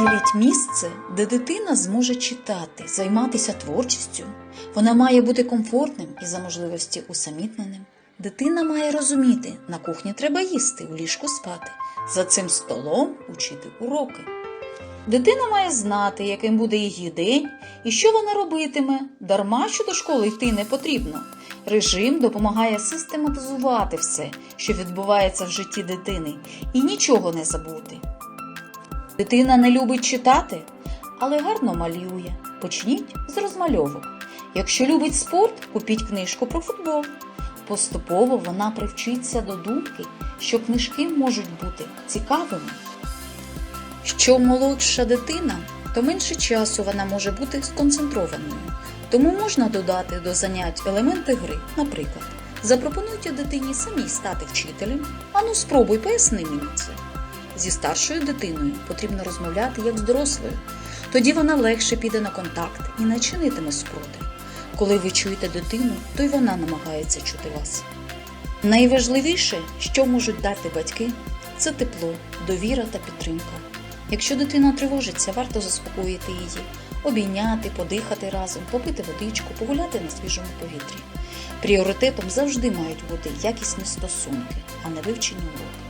Уявіть місце, де дитина зможе читати, займатися творчістю. Вона має бути комфортним і за можливості усамітненим. Дитина має розуміти, на кухні треба їсти, у ліжку спати, за цим столом учити уроки. Дитина має знати, яким буде її день і що вона робитиме. Дарма що до школи йти не потрібно. Режим допомагає систематизувати все, що відбувається в житті дитини, і нічого не забути. Дитина не любить читати, але гарно малює. Почніть з розмальовок. Якщо любить спорт, купіть книжку про футбол. Поступово вона привчиться до думки, що книжки можуть бути цікавими. Що молодша дитина, то менше часу вона може бути сконцентрованою. Тому можна додати до занять елементи гри. Наприклад, запропонуйте дитині самій стати вчителем. Ану, спробуй, поясни мені це. Зі старшою дитиною потрібно розмовляти як з дорослою. Тоді вона легше піде на контакт і не чинитиме спроти. Коли ви чуєте дитину, то й вона намагається чути вас. Найважливіше, що можуть дати батьки, це тепло, довіра та підтримка. Якщо дитина тривожиться, варто заспокоїти її, обійняти, подихати разом, попити водичку, погуляти на свіжому повітрі. Пріоритетом завжди мають бути якісні стосунки, а не вивчені уроки.